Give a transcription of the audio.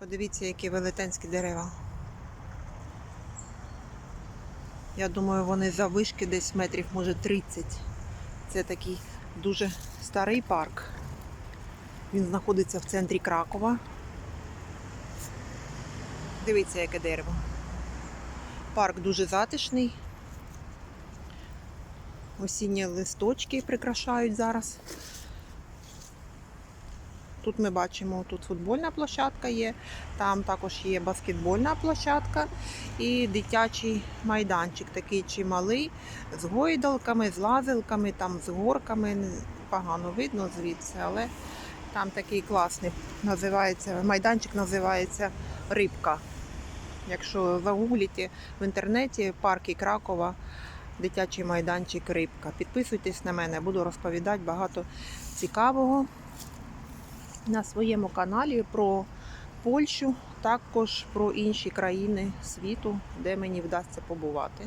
Подивіться, які велетенські дерева. Я думаю, вони завишки десь метрів, може 30. Це такий дуже старий парк. Він знаходиться в центрі Кракова. Дивіться, яке дерево. Парк дуже затишний. Осінні листочки прикрашають зараз. Тут ми бачимо, тут футбольна площадка є, там також є баскетбольна площадка і дитячий майданчик, такий чималий, з гойдалками, з лазилками, там з горками. Погано видно звідси, але там такий класний. Називається, майданчик називається Рибка. Якщо загуглите в інтернеті парки Кракова, дитячий майданчик Рибка. Підписуйтесь на мене, буду розповідати багато цікавого на своєму каналі про Польщу, також про інші країни світу, де мені вдасться побувати.